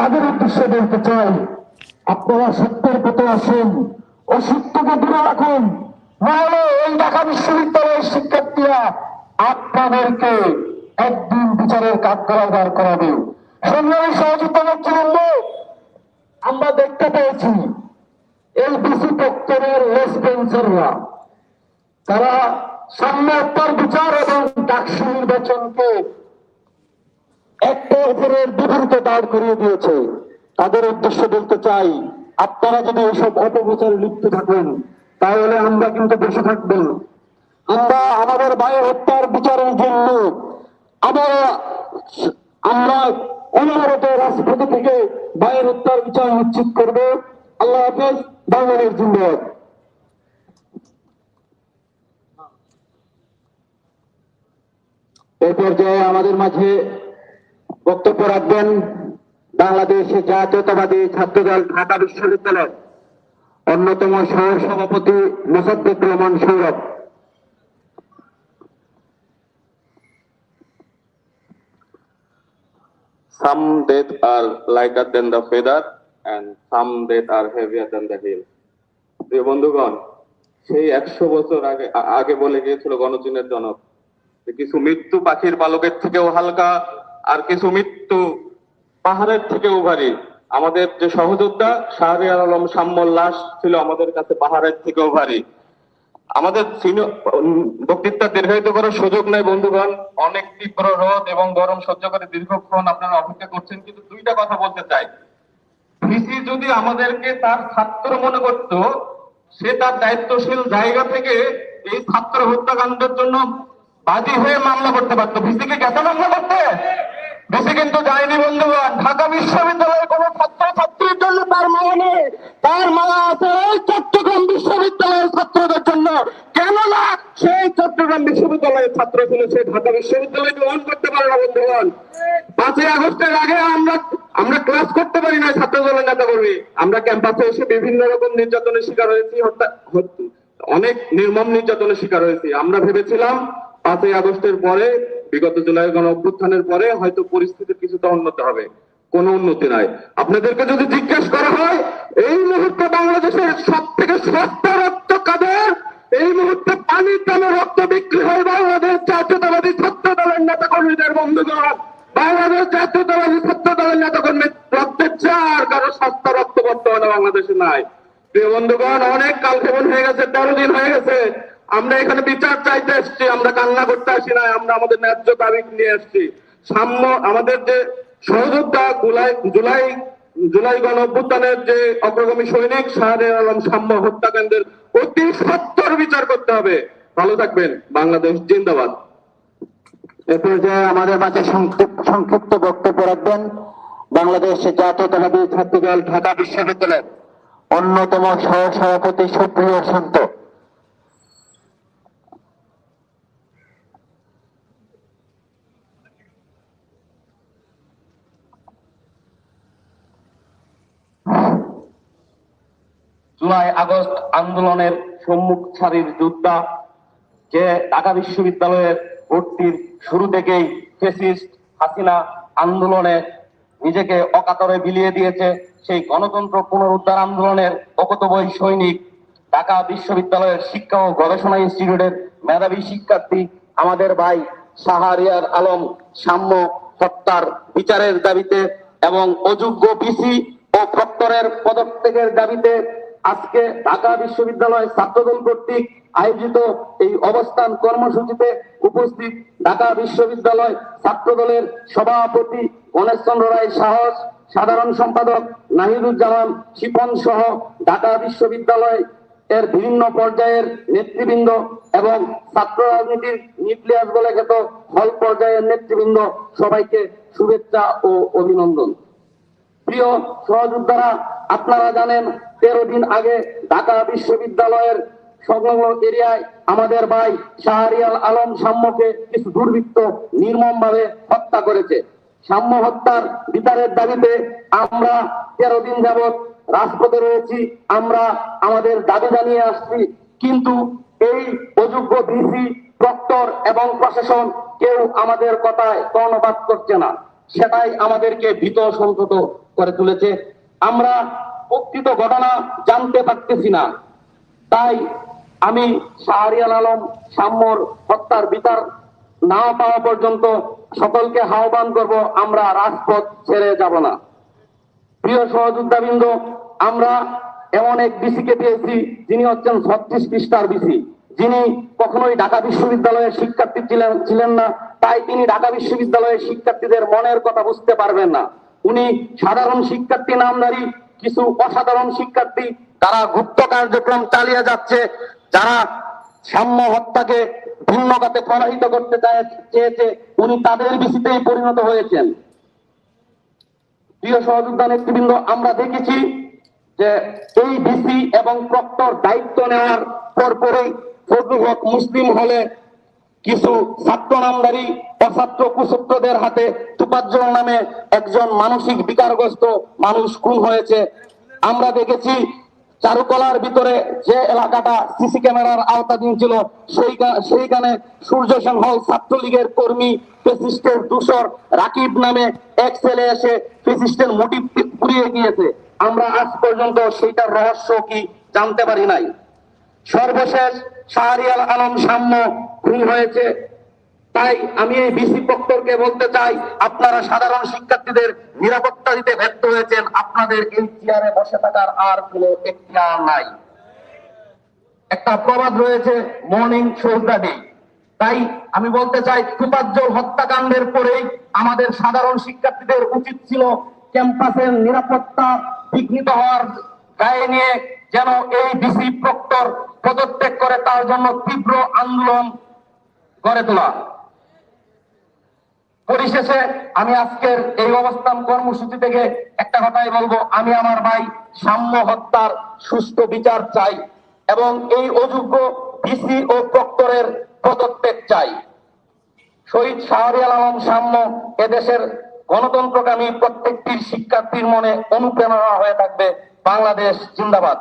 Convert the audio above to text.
তাদের উদ্দেশ্যে বলতে চাই, আপনারা সত্যের পথে আসুন, অসত্যকে দূরে রাখুন। নাহলে এই ঢাকা বিশ্ববিদ্যালয়ের শিক্ষার্থীরা আপনাদেরকে একদিন বিচারের কাঠগড়ায় দাঁড় করাবে। সংগ্রামী সহযোগিতা নেতৃবৃন্দ আমরা দেখতে পেয়েছি এই ডিসি প্রক্টরের লেসপেন্সাররা তারা সাম্যতার বিচার এবং ডাকসু নির্বাচনকে একটা অপরের বিপরীতে দাঁড় করিয়ে দিয়েছে। তাদের উদ্দেশ্য বলতে চাই, আপনারা যদি এসব অপপ্রচারে লিপ্ত থাকেন, তাহলে আমরা কিন্তু বসে থাকব আমরা আমাদের ভাইয়ের হত্যার বিচারের জন্য আমরা আমরা অনবরত রাজপথে থেকে ভাইয়ের হত্যার বিচার নিশ্চিত করব। আল্লাহ হাফেজ, বাংলাদেশ জিন্দাবাদ। এই পর্যায়ে আমাদের মাঝে বক্তব্য রাখবেন বাংলাদেশ জাতীয়তাবাদী ছাত্রদল ঢাকা বিশ্ববিদ্যালয়ের অন্যতম সহ সভাপতি Mosaddek Rahman Sourav Some death are lighter than the feather and some death are heavier than the hill. প্রিয় বন্ধুগণ, সেই একশো বছর আগে আগে বলে গিয়েছিল গণচিনের জনক কিছু মৃত্যু পাখির পালকের থেকেও হালকা আর কিছু মৃত্যু পাহাড়ের থেকেও ভারী। আমাদের যে সহযোদ্ধা শাহরিয়ার আলম সাম্যর লাশ ছিল আমাদের কাছে পাহাড়ের থেকেও ভারী। আমাদের বক্তৃতা দীর্ঘায়িত করার সুযোগ নাই, বন্ধুগণ। অনেক তীব্র রোদ এবং গরম সহ্য করে দীর্ঘক্ষণ আপনারা অপেক্ষা করছেন, কিন্তু দুইটা কথা বলতে চাই। ভিসি যদি আমাদেরকে তার ছাত্র মনে করত, সে তার দায়িত্বশীল জায়গা থেকে এই ছাত্র হত্যাকাণ্ডের জন্য বাদী হয়ে মামলা করতে পারতো। ভিসিকে গেছে মামলা করতে? ভিসি কিন্তু যায়নি বন্ধুগণ। ঢাকা বিশ্ববিদ্যালয়ের কোন ছাত্র ছাত্রীর জন্য তার মায়া নেই। তার মায়া আছে চট্টগ্রাম বিশ্ববিদ্যালয়ের ছাত্রদের জন্য। কেননা সেই চট্টগ্রাম বিশ্ববিদ্যালয়ের ছাত্র ছিল সে ঢাকা বিশ্ববিদ্যালয় গ্রহণ করতে পারে না বন্ধুগণ। পাঁচই আগস্টের আগে আমরা আমরা ক্লাস করতে পারি না ছাত্র দলের নেতা কর্মী আমরা ক্যাম্পাসে এসে বিভিন্ন রকম নির্যাতনের শিকার হয়েছি, হত্যা- হত- অনেক নির্মম নির্যাতনের শিকার হয়েছি। আমরা ভেবেছিলাম পাঁচই আগস্টের পরে বিগত জুলাই গণ অভ্যুত্থানের পরে হয়তো পরিস্থিতির কিছুটা উন্নতি হবে। কোনো উন্নতি নাই। আপনাদেরকে যদি জিজ্ঞেস করা হয়, এই মুহূর্তে বাংলাদেশের সব থেকে সস্তা রক্ত কাদের? এই মুহূর্তে পানির দামে রক্ত বিক্রি হয় বাংলাদেশ জাতীয়তাবাদী ছাত্র দলের নেতা কর্মীদের বন্ধুগণ। বাংলাদেশ জাতীয়তাবাদী ছাত্র দলের নেতা কর্মী রক্তের চার কারও সস্তা রক্ত বর্তমানে বাংলাদেশে নাই। প্রিয় বন্ধুগণ, অনেক কালক্ষেপণ হয়ে গেছে, তেরো দিন হয়ে গেছে। আমরা এখানে বিচার চাইতে এসেছি, আমরা কান্না করতে আসি না আমরা আমাদের ন্যায্য দাবি নিয়ে এসেছি। সাম্য, আমাদের যে সহযোদ্ধা জুলাই জুলাই জুলাই গণ অভ্যুত্থানের যে অগ্রগামী সৈনিক শাহরিয়ার আলম সাম্য হত্যাকাণ্ডের অতি সত্তর বিচার করতে হবে। ভালো থাকবেন, বাংলাদেশ জিন্দাবাদ। এ পর্যায়ে আমাদের মাঝে সংক্ষিপ্ত বক্তব্য রাখবেন। বাংলাদেশ জাতীয়তাবাদী ছাত্রদল ঢাকা বিশ্ববিদ্যালয়ের অন্যতম সহ সভাপতি সুপ্রিয় সন্ত। জুলাই আগস্ট আন্দোলনের সম্মুখ সারির যোদ্ধা যে ঢাকা বিশ্ববিদ্যালয়ের ভর্তির শুরু থেকেই ফেসিস্ট হাসিনা আন্দোলনে নিজেকে অকাতরে বিলিয়ে দিয়েছে, সেই গণতন্ত্র পুনরুদ্ধার আন্দোলনের অকতবই সৈনিক ঢাকা বিশ্ববিদ্যালয়ের শিক্ষা ও গবেষণা ইনস্টিটিউটের মেধাবী শিক্ষার্থী আমাদের ভাই সাহারিয়ার আলম সাম্য হত্যার বিচারের দাবিতে এবং অযোগ্য বিসি ও প্রক্টরের পদত্যাগের দাবিতে আজকে ঢাকা বিশ্ববিদ্যালয় ছাত্রদল কর্তৃক আয়োজিত এই অবস্থান কর্মসূচিতে উপস্থিত ঢাকা বিশ্ববিদ্যালয় ছাত্রদলের সভাপতি গণেশ চন্দ্র রায় সাহস, সাধারণ সম্পাদক নাহিদুজ্জামান শিপন সহ ঢাকা বিশ্ববিদ্যালয় এর বিভিন্ন পর্যায়ের নেতৃবৃন্দ এবং ছাত্র রাজনীতির নিউক্লিয়াস বলে খ্যাত হল পর্যায়ের নেতৃবৃন্দ সবাইকে শুভেচ্ছা ও অভিনন্দন। প্রিয় সহযোদ্ধারা আপনারা জানেন, তেরো দিন আগে ঢাকা বিশ্ববিদ্যালয়ের সংলগ্ন এরিয়ায় আমাদের ভাই শাহরিয়াল আলম সাম্যকে কিছু দুর্বৃত্ত নির্মম ভাবে হত্যা করেছে। সাম্য হত্যার বিচারের দাবিতে আমরা তেরো দিন যাবৎ রাজপথে রয়েছি, আমরা আমাদের দাবি জানিয়ে আসছি। কিন্তু এই অযোগ্য ভিসি, প্রক্টর এবং প্রশাসন কেউ আমাদের কথায় কর্ণপাত করছে না। সেটাই আমাদেরকে ভীত সংকট করে তুলেছে। আমরা প্রকৃত ঘটনা জানতে পারতেছি না। তাই আমি শাহরিয়াল আলম সাম্যর হত্যার বিচার না পাওয়া পর্যন্ত সকলকে আহ্বান করব, আমরা রাজপথ ছেড়ে যাব না। প্রিয় সহযোদ্ধাবৃন্দ, আমরা এমন এক বিসিকে পেয়েছি, যিনি হচ্ছেন ছত্রিশ পৃষ্ঠার বিসি। যিনি কখনোই ঢাকা বিশ্ববিদ্যালয়ের শিক্ষার্থী ছিলেন ছিলেন না, তাই তিনি ঢাকা বিশ্ববিদ্যালয়ের শিক্ষার্থীদের মনের কথা বুঝতে পারবেন না। উনি সাধারণ শিক্ষার্থী নামধারী কিছু অসাধারণ শিক্ষার্থী, তারা গুপ্ত কার্যক্রম চালিয়ে যাচ্ছে, যারা সাম্য হত্যাকে ভিন্ন খাতে প্রবাহিত করতে চেয়েছে, উনি তাদের বিসিতেই পরিণত হয়েছেন। প্রিয় সহযোদ্ধা নেতৃবৃন্দ, আমরা দেখেছি যে এই ডিসি এবং প্রক্টর দায়িত্ব নেওয়ার পরপরই ফজলুল হক মুসলিম হলে কিছু ছাত্র নামদারি অছাত্র কুছত্রদের হাতে তুপাজ্জল নামে একজন মানসিক বিকারগ্রস্ত মানুষ খুন হয়েছে। আমরা দেখেছি চারুকলার ভিতরে যে এলাকাটা সিসি ক্যামেরার আওতাধীন ছিল সেই সেইখানে সূর্য সেন হল ছাত্রলীগের কর্মী ফেসিস্টের দূষর রাকিব নামে এক ছেলে এসে ফেসিস্টের মোটিভ পুড়িয়ে গিয়েছে। আমরা আজ পর্যন্ত সেইটার রহস্য কি জানতে পারি নাই। সর্বশেষ শাহরিয়াল আলম সাম্য খুন হয়েছে। তাই আমি এই বিসি প্রক্টরকে বলতে চাই, আপনারা সাধারণ শিক্ষার্থীদের নিরাপত্তা দিতে ব্যর্থ হয়েছেন, আপনাদের এই চেয়ারে বসে থাকার আর কোনো এখতিয়ার নাই। একটা প্রবাদ রয়েছে মর্নিং ডে তাই আমি বলতে চাই কুপাজ্জল হত্যাকাণ্ডের পরেই আমাদের সাধারণ শিক্ষার্থীদের উচিত ছিল ক্যাম্পাসের নিরাপত্তা বিঘ্নিত হওয়ার গায়ে নিয়ে যেন এই ডিসি প্রক্টর পদত্যাগ করে, তার জন্য তীব্র আন্দোলন গড়ে তোলা। পরিশেষে আমি আজকের এই অবস্থান কর্মসূচি থেকে একটা কথাই বলব। আমি আমার ভাই সাম্য হত্যার সুষ্ঠু বিচার চাই এবং এই অযোগ্য ডিসি ও প্রক্টরের পদত্যাগ চাই। শহীদ শাহরিয়াল আলম সাম্য এদেশের গণতন্ত্রকামী প্রত্যেকটি শিক্ষার্থীর মনে অনুপ্রেরণা হয়ে থাকবে বাংলাদেশ জিন্দাবাদ।